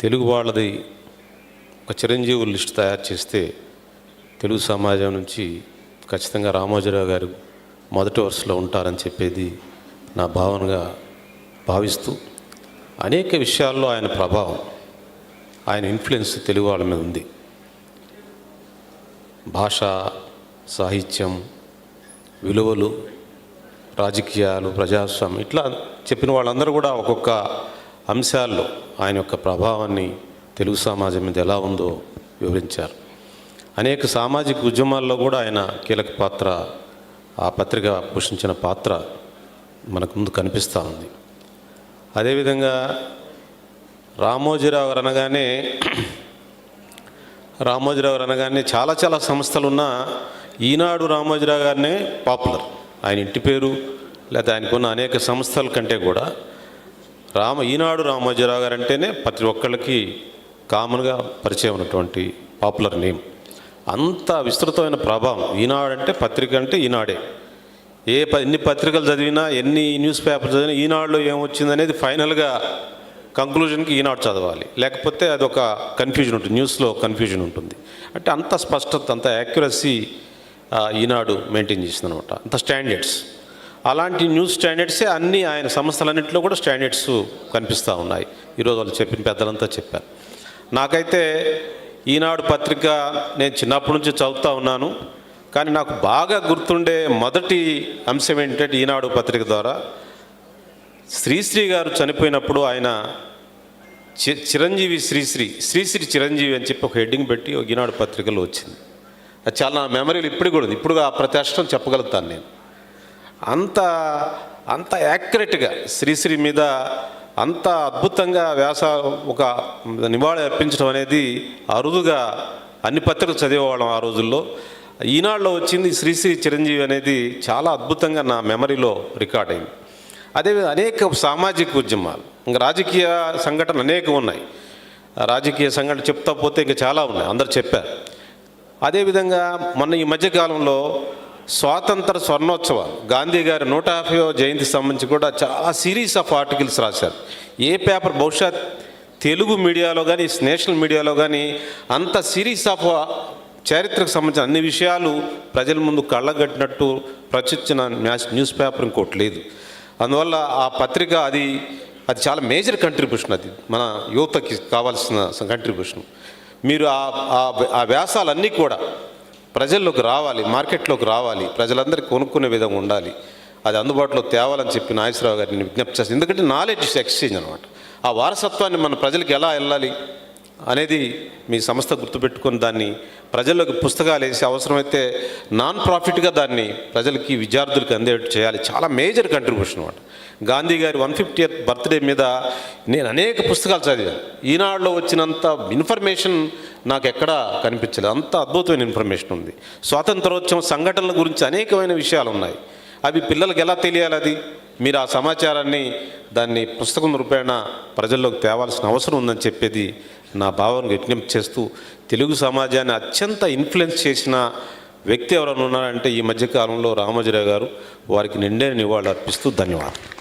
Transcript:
తెలుగు వాళ్ళది ఒక చిరంజీవు లిస్ట్ తయారు చేస్తే తెలుగు సమాజం నుంచి ఖచ్చితంగా రామోజీరావు గారు మొదటి వరుసలో ఉంటారని చెప్పేది నా భావనగా భావిస్తూ అనేక విషయాల్లో ఆయన ప్రభావం ఆయన ఇన్ఫ్లుయెన్స్ తెలుగు వాళ్ళ మీద ఉంది. భాష సాహిత్యం విలువలు రాజకీయాలు ప్రజాస్వామ్యం ఇట్లా చెప్పిన వాళ్ళందరూ కూడా ఒక్కొక్క అంశాల్లో ఆయన యొక్క ప్రభావాన్ని తెలుగు సమాజం మీద ఎలా ఉందో వివరించారు. అనేక సామాజిక ఉద్యమాల్లో కూడా ఆయన కీలక పాత్ర ఆ పత్రిక పోషించిన పాత్ర మనకు ముందు కనిపిస్తూ ఉంది. అదేవిధంగా రామోజీరావు గారు అనగానే రామోజీరావు గారు అనగానే చాలా చాలా సంస్థలు ఉన్నా ఈనాడు రామోజీరావు గారినే పాపులర్. ఆయన ఇంటి పేరు లేదా ఆయనకున్న అనేక సంస్థల కంటే కూడా రామ ఈనాడు రామోజీరావు గారు అంటేనే ప్రతి ఒక్కళ్ళకి కామన్గా పరిచయం ఉన్నటువంటి పాపులర్ నేమ్. అంత విస్తృతమైన ప్రభావం. ఈనాడు అంటే పత్రిక అంటే ఈనాడే. ఏ ఎన్ని పత్రికలు చదివినా ఎన్ని న్యూస్ పేపర్ చదివినా ఈనాడులో ఏమొచ్చింది అనేది ఫైనల్గా కంక్లూజన్కి ఈనాడు చదవాలి. లేకపోతే అది ఒక కన్ఫ్యూజన్ ఉంటుంది. న్యూస్లో కన్ఫ్యూజన్ ఉంటుంది. అంటే అంత స్పష్టత అంత యాక్యురసీ ఈనాడు మెయింటైన్ చేసిందనమాట. అంత స్టాండర్డ్స్. అలాంటి న్యూస్ స్టాండర్డ్సే అన్ని ఆయన సంస్థలన్నింటిలో కూడా స్టాండర్డ్స్ కనిపిస్తూ ఉన్నాయి. ఈరోజు వాళ్ళు చెప్పిన పెద్దలంతా చెప్పారు. నాకైతే ఈనాడు పత్రిక నేను చిన్నప్పటి నుంచి చదువుతూ ఉన్నాను. కానీ నాకు బాగా గుర్తుండే మొదటి అంశం ఏంటంటే ఈనాడు పత్రిక ద్వారా శ్రీశ్రీ గారు చనిపోయినప్పుడు ఆయన చి చిరంజీవి శ్రీశ్రీ శ్రీశ్రీ చిరంజీవి అని చెప్పి ఒక హెడ్డింగ్ పెట్టి ఒక ఈనాడు పత్రికలో వచ్చింది. చాలా నా మెమరీలు ఇప్పుడు కూడా ఇప్పుడు ఆ ప్రతి చెప్పగలుగుతాను నేను. అంత అంత యాక్యురేట్గా శ్రీశ్రీ మీద అంత అద్భుతంగా వ్యాస ఒక నివాళి అర్పించడం అనేది అరుదుగా అన్ని పత్రికలు చదివేవాళ్ళం ఆ రోజుల్లో. ఈనాడులో వచ్చింది శ్రీశ్రీ చిరంజీవి అనేది చాలా అద్భుతంగా నా మెమరీలో రికార్డ్ అయింది. అదే అనేక సామాజిక ఉద్యమాలు ఇంకా రాజకీయ సంఘటనలు అనేక ఉన్నాయి. రాజకీయ సంఘటన చెప్తా పోతే ఇంకా చాలా ఉన్నాయి. అందరు చెప్పారు. అదేవిధంగా మొన్న ఈ మధ్యకాలంలో స్వాతంత్ర స్వర్ణోత్సవాలు గాంధీ గారి నూట యాభైవ జయంతి సంబంధించి కూడా చాలా సిరీస్ ఆఫ్ ఆర్టికల్స్ రాశారు. ఏ పేపర్ బహుశా తెలుగు మీడియాలో కానీ నేషనల్ మీడియాలో కానీ అంత సిరీస్ ఆఫ్ చరిత్రకు సంబంధించిన అన్ని విషయాలు ప్రజల ముందు కళ్ళగట్టినట్టు ప్రచురించిన న్యూస్ పేపర్ ఇంకోటి లేదు. అందువల్ల ఆ పత్రిక అది అది చాలా మేజర్ కంట్రిబ్యూషన్ అది. మన యువతకి కావాల్సిన కంట్రిబ్యూషన్ మీరు ఆ ఆ- వ్యాసాలన్నీ కూడా ప్రజల్లోకి రావాలి మార్కెట్లోకి రావాలి ప్రజలందరికీ కొనుక్కునే విధంగా ఉండాలి. అది అందుబాటులో తేవాలని చెప్పి నాగేశ్వరరావు గారిని విజ్ఞప్తి చేస్తాను ఎందుకంటే నాలెడ్జ్ ఎక్స్చేంజ్ అనమాట ఆ వారసత్వాన్ని మన ప్రజలకు ఎలా వెళ్ళాలి? అనేది మీ సంస్థ గుర్తుపెట్టుకుని దాన్ని ప్రజలకు పుస్తకాలు వేసి అవసరమైతే నాన్ ప్రాఫిట్గా దాన్ని ప్రజలకి విద్యార్థులకి అందేట్టు చేయాలి. చాలా మేజర్ కంట్రిబ్యూషన్ అనమాట గాంధీ గారి వన్ ఫిఫ్టీ బర్త్డే మీద నేను అనేక పుస్తకాలు చదివాను. ఈనాడులో వచ్చినంత ఇన్ఫర్మేషన్ నాకు ఎక్కడా కనిపించలేదు. అంత అద్భుతమైన ఇన్ఫర్మేషన్ ఉంది. స్వాతంత్రోత్సవం సంఘటనల గురించి అనేకమైన విషయాలు ఉన్నాయి అవి పిల్లలకు ఎలా తెలియాలి అది? మీరు ఆ సమాచారాన్ని దాన్ని పుస్తకం రూపేణ ప్రజల్లోకి తేవాల్సిన అవసరం ఉందని చెప్పేది నా భావనకు విజ్ఞప్తి చేస్తూ తెలుగు సమాజాన్ని అత్యంత ఇన్ఫ్లుయెన్స్ చేసిన వ్యక్తి ఎవరైనా ఉన్నారంటే ఈ మధ్యకాలంలో రామోజీరావు గారు. వారికి నిండే నివాళులు అర్పిస్తూ ధన్యవాదాలు.